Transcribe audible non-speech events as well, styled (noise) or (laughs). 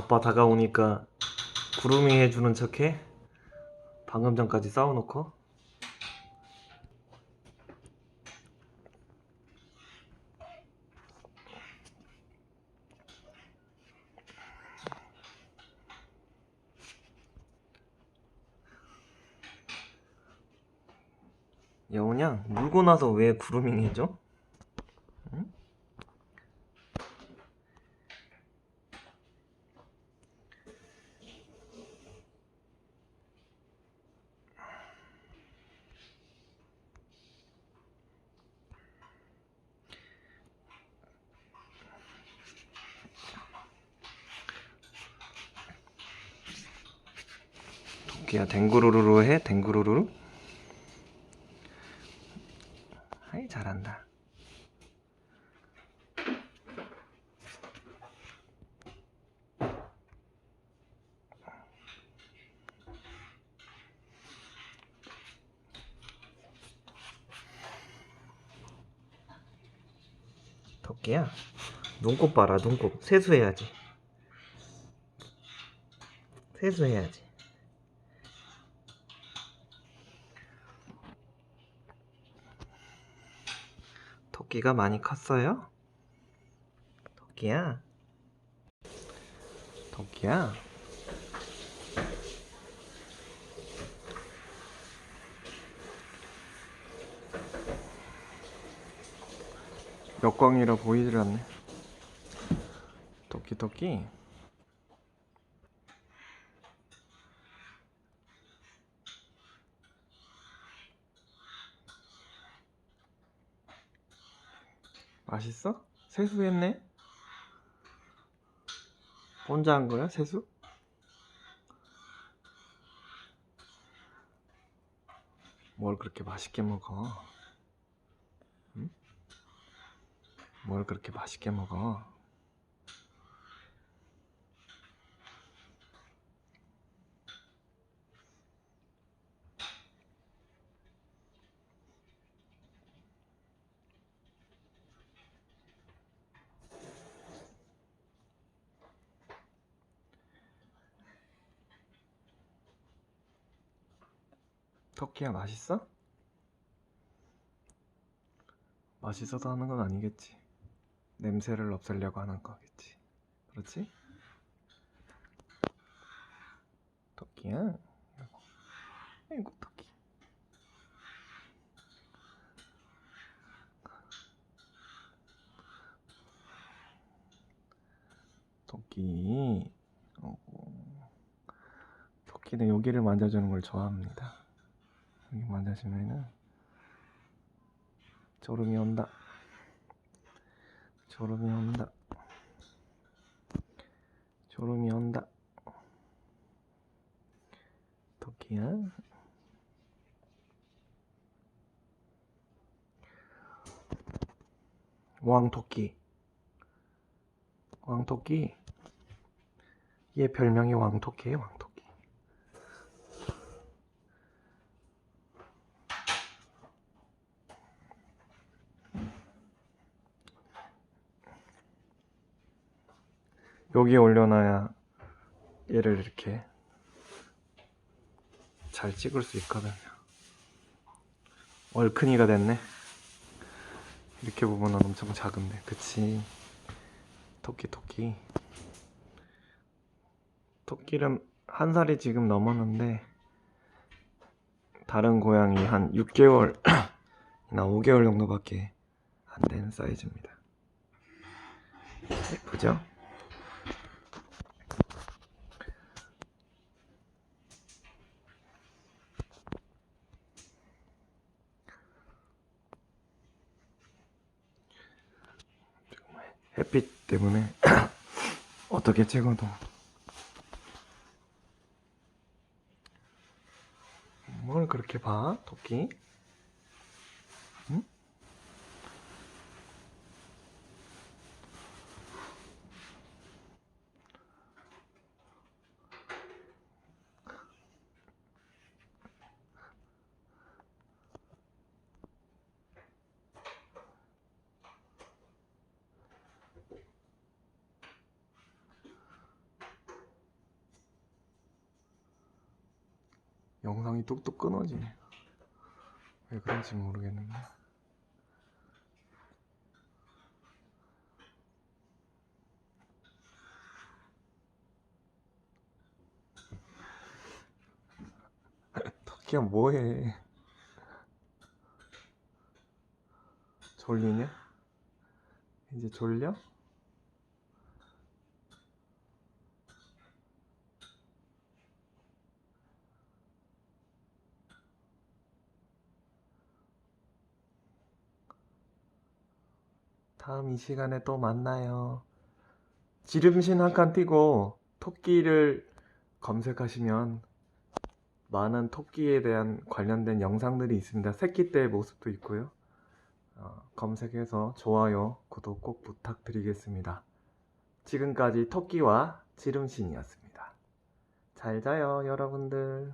아빠 다가오니까 구루밍 해주는 척해? 방금 전까지 싸워놓고? 여우냥 물고 나서 왜 구루밍 해줘? 토끼야. 댕구루루루 해? 댕구루루루? 아이 잘한다. 토끼야 눈곱 봐라 눈곱. 세수해야지. 세수해야지 토끼가 많이 컸어요? 토끼야. 토끼야. 역광이라 보이질 않네. 토끼 토끼 맛있어? 세수했네? 혼자 한 거야, 세수? 뭘 그렇게 맛있게 먹어? 응? 뭘 그렇게 맛있게 먹어? 토끼야 맛있어? 맛있어서 하는 건 아니겠지. 냄새를 없애려고 하는 거겠지. 그렇지? 토끼야. 아이고, 토끼. 토끼. 토끼는 여기를 만져주는 걸 좋아합니다. 여기 만져주면은 졸음이 온다. 졸음이 온다. 졸음이 온다. 토끼야. 왕토끼. 왕토끼. 얘 별명이 왕토끼예요, 왕토끼. 여기에 올려놔야 얘를 이렇게 잘 찍을 수 있거든요. 얼큰이가 됐네. 이렇게 보면 엄청 작은데, 그치? 토끼, 토끼. 토끼는 한 살이 지금 넘었는데, 다른 고양이 한 6개월이나 5개월 (clears throat) 정도밖에 안 되는 사이즈입니다. 예쁘죠? 햇빛 때문에 (clears throat) 어떻게 찍어도 뭘 그렇게 봐 토끼? 영상이 뚝뚝 끊어지네. 왜 그런지 모르겠는데. (laughs) 토끼야 뭐해? 졸리냐? 이제 졸려? 다음 이 시간에 또 만나요. 지름신 한 칸 띄고 토끼를 검색하시면 많은 토끼에 대한 관련된 영상들이 있습니다. 새끼 때 모습도 있고요. 어, 검색해서 좋아요, 구독 꼭 부탁드리겠습니다. 지금까지 토끼와 지름신이었습니다. 잘 자요, 여러분들.